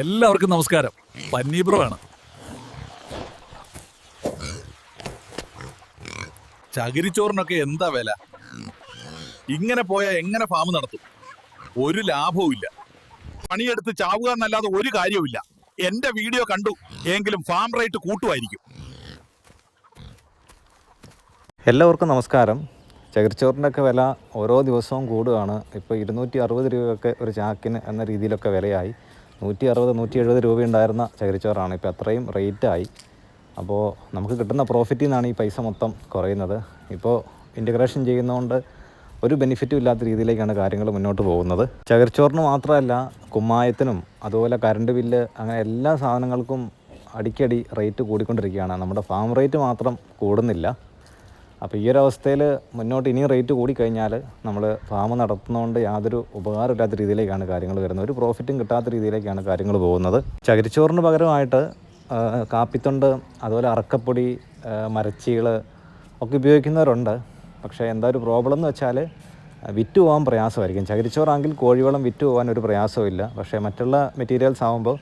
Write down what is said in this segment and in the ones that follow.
എല്ലാവർക്കും നമസ്കാരം. പന്നീബ്രോ ആണ്. ചകിരിച്ചോറിനൊക്കെ എന്താ വില? ഇങ്ങനെ പോയാൽ എങ്ങനെ ഫാം നടത്തും? ഒരു ലാഭവും ഇല്ല. പണിയെടുത്ത് ചാവുക എന്നല്ലാതെ ഒരു കാര്യവുമില്ല എന്റെ വീഡിയോ കണ്ടു എങ്കിലും ഫാം റേറ്റ് കൂട്ടുമായിരിക്കും. എല്ലാവർക്കും നമസ്കാരം. ചകിരിച്ചോറിന്റെയൊക്കെ വില ഓരോ ദിവസവും കൂടുകയാണ്. ഇപ്പോൾ ഇരുന്നൂറ്റി അറുപത് രൂപയൊക്കെ ഒരു ചാക്കിന് എന്ന രീതിയിലൊക്കെ വിലയായി. നൂറ്റി അറുപത് നൂറ്റി എഴുപത് രൂപ ഉണ്ടായിരുന്ന ചകിരിച്ചോറാണ് ഇപ്പോൾ അത്രയും റേറ്റായി. അപ്പോൾ നമുക്ക് കിട്ടുന്ന പ്രോഫിറ്റിൽ നിന്നാണ് ഈ പൈസ മൊത്തം കുറയുന്നത്. ഇപ്പോൾ ഇന്റഗ്രേഷൻ ചെയ്യുന്നതുകൊണ്ട് ഒരു ബെനിഫിറ്റും ഇല്ലാത്ത രീതിയിലേക്കാണ് കാര്യങ്ങൾ മുന്നോട്ട് പോകുന്നത്. ചകിരിച്ചോറിന് മാത്രമല്ല കുമ്മായത്തിനും അതുപോലെ കറണ്ട് ബില്ല് അങ്ങനെ എല്ലാ സാധനങ്ങൾക്കും അടിക്കടി റേറ്റ് കൂടിക്കൊണ്ടിരിക്കുകയാണ്. നമ്മുടെ ഫാം റേറ്റ് മാത്രം കൂടുന്നില്ല. അപ്പോൾ ഈ ഒരു അവസ്ഥയിൽ മുന്നോട്ട് ഇനിയും റേറ്റ് കൂടിക്കഴിഞ്ഞാൽ നമ്മൾ ഫാം നടത്തുന്നതുകൊണ്ട് യാതൊരു ഉപകാരമില്ലാത്ത രീതിയിലേക്കാണ് കാര്യങ്ങൾ വരുന്നത്. ഒരു പ്രോഫിറ്റും കിട്ടാത്ത രീതിയിലേക്കാണ് കാര്യങ്ങൾ പോകുന്നത്. ചകിരിച്ചോറിന് പകരമായിട്ട് കാപ്പിത്തൊണ്ട് അതുപോലെ അറക്കപ്പൊടി മരച്ചീൾ ഒക്കെ ഉപയോഗിക്കുന്നവരുണ്ട്. പക്ഷേ എന്താ ഒരു പ്രോബ്ലം എന്ന് വെച്ചാൽ വിറ്റ് പോകാൻ പ്രയാസമായിരിക്കും. ചകിരിച്ചോറാണെങ്കിൽ കോഴിവളം വിറ്റ് പോകാൻ ഒരു പ്രയാസമില്ല പക്ഷേ മറ്റുള്ള മെറ്റീരിയൽസ് ആകുമ്പോൾ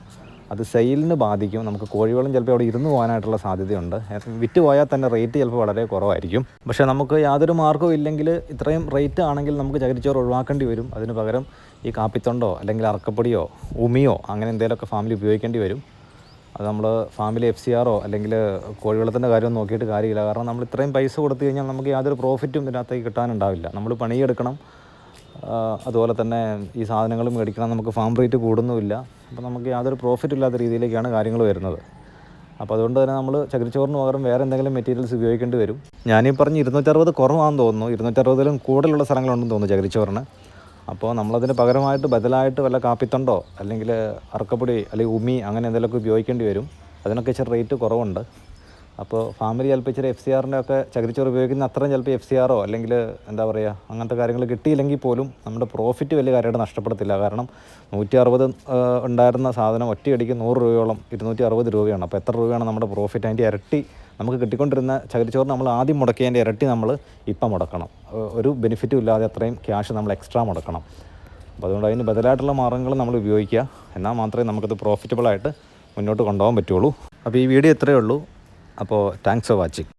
അത് സെയിലിന് ബാധിക്കും. നമുക്ക് കോഴിവളം ചിലപ്പോൾ അവിടെ ഇരുന്ന് പോകാനായിട്ടുള്ള സാധ്യതയുണ്ട്. വിറ്റ് പോയാൽ തന്നെ റേറ്റ് ചിലപ്പോൾ വളരെ കുറവായിരിക്കും. പക്ഷേ നമുക്ക് യാതൊരു മാർഗവും ഇല്ലെങ്കിൽ ഇത്രയും റേറ്റ് ആണെങ്കിൽ നമുക്ക് ചകിരിച്ചോറ് ഒഴിവാക്കേണ്ടി വരും. അതിന് പകരം ഈ കാപ്പിത്തൊണ്ടോ അല്ലെങ്കിൽ അറക്കപ്പൊടിയോ ഉമിയോ അങ്ങനെ എന്തെങ്കിലുമൊക്കെ ഫാമിലി ഉപയോഗിക്കേണ്ടി വരും. അത് നമ്മൾ ഫാമിലി എഫ് സി ആറോ അല്ലെങ്കിൽ കോഴിവളത്തിന്റെ കാര്യം നോക്കിയിട്ട് കാര്യമില്ല. കാരണം നമ്മൾ ഇത്രയും പൈസ കൊടുത്തു കഴിഞ്ഞാൽ നമുക്ക് യാതൊരു പ്രോഫിറ്റും ഇതിനകത്തേക്ക് കിട്ടാനുണ്ടാവില്ല. നമ്മൾ പണിയെടുക്കണം. അതുപോലെ തന്നെ ഈ സാധനങ്ങൾ മേടിക്കണം. നമുക്ക് ഫാം റേറ്റ് കൂടുന്നുമില്ല. അപ്പോൾ നമുക്ക് യാതൊരു പ്രോഫിറ്റ് ഇല്ലാത്ത രീതിയിലേക്കാണ് കാര്യങ്ങൾ വരുന്നത്. അപ്പോൾ അതുകൊണ്ട് തന്നെ നമ്മൾ ചകിരിച്ചോറിന് പകരം വേറെ എന്തെങ്കിലും മെറ്റീരിയൽസ് ഉപയോഗിക്കേണ്ടി വരും. ഞാനീ പറഞ്ഞ് ഇരുന്നൂറ്ററുപത് കുറവാണെന്ന് തോന്നുന്നു. ഇരുന്നൂറ്ററുപതിലും കൂടുതലുള്ള സ്ഥലങ്ങളുണ്ടെന്ന് തോന്നുന്നു ചകിരിച്ചോറിന്. അപ്പോൾ നമ്മളതിന് പകരമായിട്ട് ബദലായിട്ട് വല്ല കാപ്പിത്തൊണ്ടോ അല്ലെങ്കിൽ അറക്കപ്പൊടി അല്ലെങ്കിൽ ഉമി അങ്ങനെ എന്തെങ്കിലുമൊക്കെ ഉപയോഗിക്കേണ്ടി വരും. അതിനൊക്കെ ഇച്ചിരി റേറ്റ് കുറവുണ്ട്. അപ്പോൾ ഫാമിലി ചിലപ്പോൾ ഇച്ചിരി എഫ് സി ആറിന്റെ ഒക്കെ ചകിരിച്ചോറ് ഉപയോഗിക്കുന്ന അത്രയും ചിലപ്പോൾ എഫ് സി ആറോ അല്ലെങ്കിൽ എന്താ പറയുക അങ്ങനത്തെ കാര്യങ്ങൾ കിട്ടിയില്ലെങ്കിൽ പോലും നമ്മുടെ പ്രോഫിറ്റ് വലിയ കാര്യമായിട്ട് നഷ്ടപ്പെടത്തില്ല. കാരണം നൂറ്റി അറുപത് ഉണ്ടായിരുന്ന സാധനം ഒറ്റയടിക്ക് നൂറ് രൂപയോളം ഇരുന്നൂറ്റി അറുപത് രൂപയാണ്. അപ്പോൾ എത്ര രൂപയാണ് നമ്മുടെ പ്രോഫിറ്റ് അതിന്റെ ഇരട്ടി നമുക്ക് കിട്ടിക്കൊണ്ടിരുന്ന ചകിരിച്ചോറ് നമ്മൾ ആദ്യം മുടക്കിയതിന്റെ ഇരട്ടി നമ്മൾ ഇപ്പം മുടക്കണം. ഒരു ബെനിഫിറ്റും ഇല്ലാതെ അത്രയും ക്യാഷ് നമ്മൾ എക്സ്ട്രാ മുടക്കണം. അപ്പോൾ അതുകൊണ്ട് അതിന് ബദലായിട്ടുള്ള മാർഗങ്ങൾ നമ്മൾ ഉപയോഗിക്കുക. എന്നാൽ മാത്രമേ നമുക്കത് പ്രോഫിറ്റബിളായിട്ട് മുന്നോട്ട് കൊണ്ടുപോകാൻ പറ്റുള്ളൂ. അപ്പോൾ ഈ വീഡിയോ ഇത്രയേ ഉള്ളൂ. அப்போது தேங்க்ஸ் ஃபார் வாட்சிங்